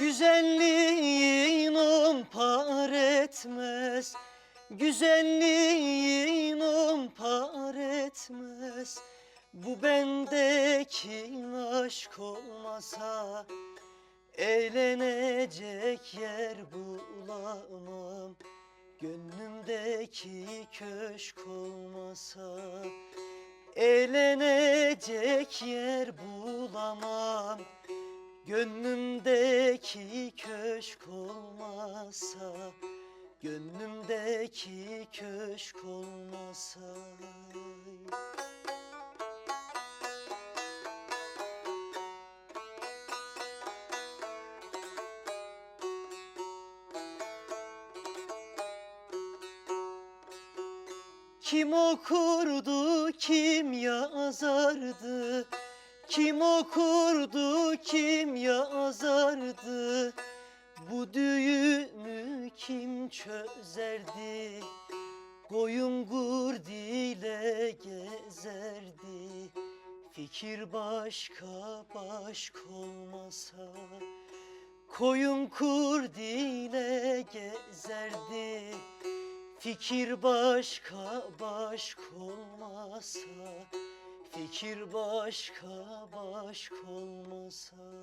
Güzelliğin on par etmez. Güzelliğin on par etmez. Bu bendeki aşk olmasa Eğlenecek yer bulamam. Gönlümdeki köşk olmasa Eğlenecek yer bulamam. Gönlümdeki olmasa Gönlümdeki köşk olmasa Kim okurdu, kim yazardı? Kim okurdu, kim yazardı? Bu kim çözerdi? Koyun gurdile gezerdi. Fikir başka başka olmasa Koyun kurdile gezerdi Fikir başka başka olmasa Fikir başka başka olmasa